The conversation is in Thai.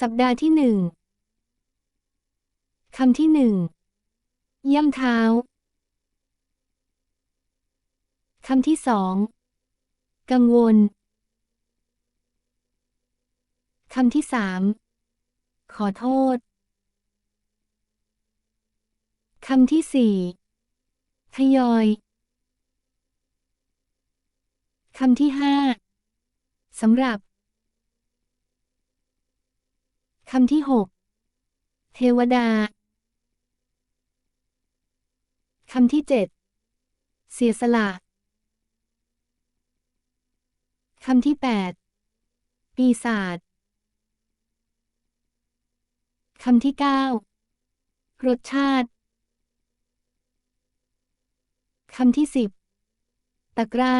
สัปดาห์ที่หนึ่งคำที่หนึ่งย่ำเท้า คำที่สองกังวล คำที่สามขอโทษ คำที่สี่ทยอย คำที่ห้าสำหรับ คำที่หกเทวดา คำที่เจ็ดเสียสละคำที่แปดปีศาจคำที่เก้ารสชาติ คำที่สิบตะกร้า